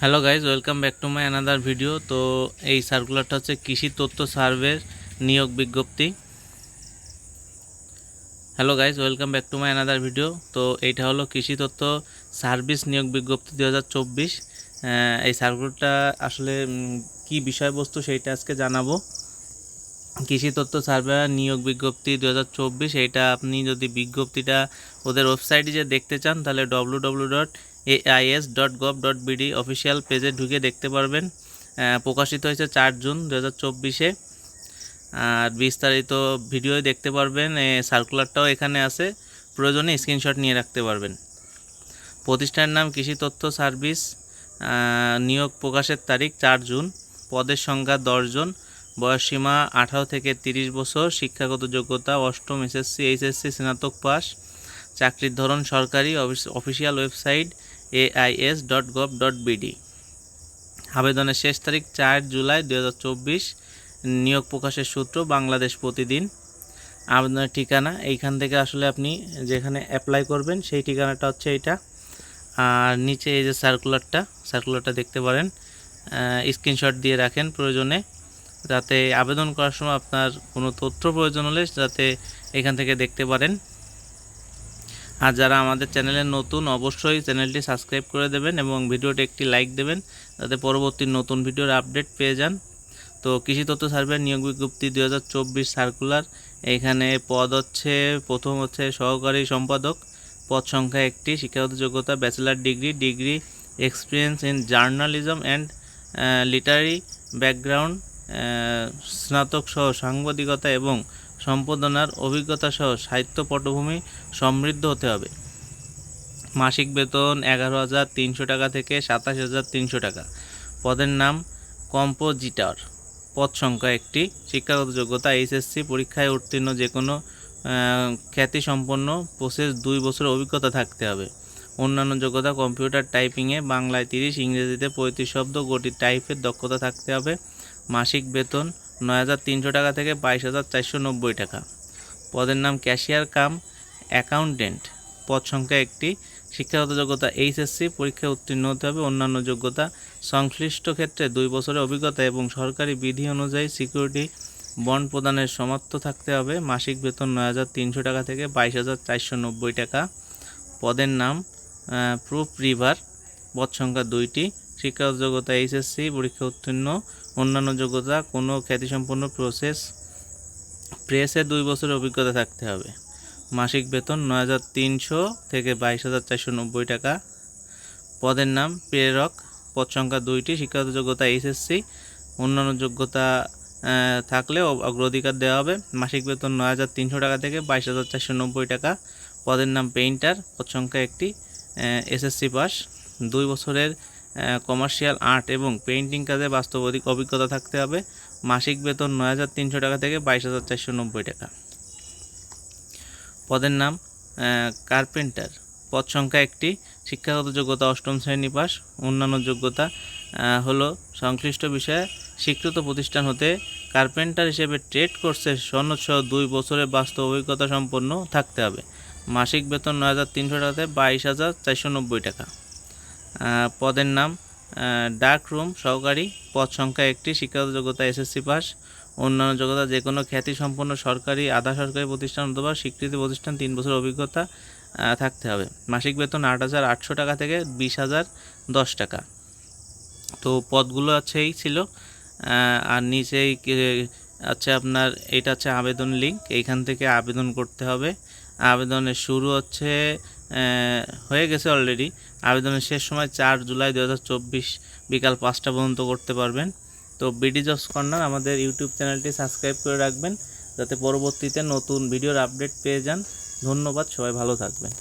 Hello guys welcome back to my another video তো এই সার্কুলারটা হচ্ছে কৃষি তথ্য সার্ভের নিয়োগ বিজ্ঞপ্তি। Hello guys welcome back to my another video তো এইটা হলো কৃষি তথ্য সার্ভিস নিয়োগ বিজ্ঞপ্তি দু হাজার চব্বিশ। এই সার্কুলারটা আসলে কি বিষয়বস্তু সেইটা আজকে জানাব। কৃষি তথ্য সার্ভে নিয়োগ বিজ্ঞপ্তি দু হাজার চব্বিশ এইটা আপনি যদি বিজ্ঞপ্তিটা ওদের ওয়েবসাইটে যে দেখতে চান, তাহলে W W dot AIS dot gov dot BD official পেজে ঢুকে দেখতে পারবেন। প্রকাশিত হয়েছে চার জুন দু হাজার চব্বিশে। আর বিস্তারিত ভিডিও দেখতে পারবেন সার্কুলারটাও এখানে আছে। প্রয়োজনে স্ক্রিনশট নিয়ে রাখতে পারবেন। প্রতিষ্ঠানের নাম কৃষি তথ্য সার্ভিস নিয়োগ প্রকাশের তারিখ চার জুন, পদের সংখ্যা দশজন বয়সসীমা আঠারো থেকে তিরিশ বছর, শিক্ষাগত যোগ্যতা অষ্টম এসএসসি, এইচএসসি, স্নাতক পাস চাকরির ধরন সরকারি official website AIS dot gov dot BD আবেদনের শেষ তারিখ চার জুলাই দু হাজার চব্বিশ, নিয়োগ প্রকাশের সূত্র বাংলাদেশ প্রতিদিন। আবেদনের ঠিকানা, এইখান থেকে আসলে আপনি যেখানে অ্যাপ্লাই করবেন, সেই ঠিকানাটা হচ্ছে এইটা। আর নিচে এই যে সার্কুলারটা সার্কুলারটা দেখতে পারেন। স্ক্রিনশট দিয়ে রাখেন প্রয়োজনে। যাতে আবেদন করার সময় আপনার কোনো তথ্য প্রয়োজন হলে যাতে এখান থেকে দেখতে পারেন। আর যারা আমাদের চ্যানেলে নতুন, অবশ্যই চ্যানেলটি সাবস্ক্রাইব করে দেবেন এবং ভিডিওটি একটি লাইক দেবেন যাতে পরবর্তী নতুন ভিডিওর আপডেট পেয়ে যান। তো কৃষি তথ্য সার্ভে নিয়োগ বিজ্ঞপ্তি দু হাজার চব্বিশ সার্কুলার। এখানে পদ হচ্ছে, প্রথম হচ্ছে সহকারী সম্পাদক। পদ সংখ্যা একটি, শিক্ষাগত যোগ্যতা, bachelor degree degree, experience in journalism and literary background. স্নাতক সহ সাংবাদিকতা এবং সম্পাদনার অভিজ্ঞতা সহ সাহিত্য পটভূমি সমৃদ্ধ হতে হবে। মাসিক বেতন এগারো হাজার তিনশো টাকা থেকে সাতাশ হাজার তিনশো টাকা। পদের নাম কম্পোজিটর। পদ সংখ্যা একটি। শিক্ষাগত যোগ্যতা, এইচএসসি, পরীক্ষায় উত্তীর্ণ যে কোনো খ্যাতিসম্পন্ন প্রসেস দুই বছর অভিজ্ঞতা থাকতে হবে। অন্যান্য যোগ্যতা, কম্পিউটার টাইপিংয়ে বাংলায় তিরিশ, ইংরেজিতে পঁয়ত্রিশ শব্দ, গতি টাইপের দক্ষতা থাকতে হবে। মাসিক বেতন নয় হাজার তিনশো টাকা থেকে বাইশ হাজার চারশো নব্বই টাকা। পদের নাম ক্যাশিয়ার কাম অ্যাকাউন্টেন্ট। পদ সংখ্যা একটি। শিক্ষাগত যোগ্যতা এইচএসসি পরীক্ষায় উত্তীর্ণ হতে হবে। অন্যান্য যোগ্যতা সংশ্লিষ্ট ক্ষেত্রে দুই বছরের অভিজ্ঞতা এবং সরকারি বিধি অনুযায়ী সিকিউরিটি বন্ড প্রদানের সমর্থ থাকতে হবে। মাসিক বেতন নয় হাজার তিনশো টাকা থেকে বাইশ হাজার চারশো নব্বই টাকা। পদের নাম প্রুফ রিভার। পদ সংখ্যা দুইটি। শিক্ষাগত যোগ্যতা এইচএসসি, পরীক্ষা উত্তীর্ণ, অন্যান্য যোগ্যতা, কোনো খ্যাতিসম্পন্ন প্রসেস প্রেসে দুই বছরের অভিজ্ঞতা থাকতে হবে। মাসিক বেতন নয় হাজার তিনশো থেকে বাইশ হাজার চারশো নব্বই টাকা। পদের নাম প্রেরক। পদ সংখ্যা দুইটি, শিক্ষাগত যোগ্যতা এইচএসসি, অন্যান্য যোগ্যতা থাকলে অগ্রাধিকার দেওয়া হবে। মাসিক বেতন নয় হাজার তিনশো টাকা থেকে বাইশ হাজার চারশো নব্বই টাকা। পদের নাম পেইন্টার পদ সংখ্যা একটি এসএসসি পাস দুই বছরের কমার্শিয়াল আর্ট এবং পেইন্টিং কাজে বাস্তব অধিক অভিজ্ঞতা থাকতে হবে। মাসিক বেতন নয় হাজার তিনশো টাকা থেকে বাইশ হাজার চারশো নব্বই টাকা। পদের নাম কার্পেন্টার পদ সংখ্যা একটি, শিক্ষাগত যোগ্যতা অষ্টম শ্রেণি পাস। অন্যান্য যোগ্যতা হলো সংশ্লিষ্ট বিষয়ে স্বীকৃত প্রতিষ্ঠান হতে কার্পেন্টার হিসেবে ট্রেড সনদ সহ দুই বছরের বাস্তব অভিজ্ঞতা সম্পন্ন থাকতে হবে। মাসিক বেতন নয় হাজার তিনশো টাকা থেকে বাইশ হাজার চারশো নব্বই টাকা। পদের নাম ডার্ক রুম সহকারী, পদ সংখ্যা একটি, শিক্ষাগত যোগ্যতা এসএসসি পাস অন্যান্য যোগ্যতা যে কোনো খ্যাতিসম্পন্ন সরকারি, আধা সরকারি প্রতিষ্ঠান অথবা স্বীকৃতি প্রতিষ্ঠান তিন বছর অভিজ্ঞতা থাকতে হবে। মাসিক বেতন আট হাজার আটশো টাকা থেকে বিশ হাজার দশ টাকা। তো পদগুলো আছে এই ছিল। আর নিচেই আছে আপনার, এটা হচ্ছে আবেদন লিঙ্ক এইখান থেকে আবেদন করতে হবে। আবেদনের শুরু হচ্ছে হয়ে গেছে অলরেডি আবেদনের শেষ সময় চার জুলাই দু হাজার চব্বিশ বিকাল পাঁচটা পর্যন্ত করতে পারবেন। তো বিডি জবস কর্নার আমাদের ইউটিউব চ্যানেলটি সাবস্ক্রাইব করে রাখবেন, যাতে পরবর্তীতে নতুন ভিডিওর আপডেট পেয়ে যান। ধন্যবাদ, সবাই ভালো থাকবেন।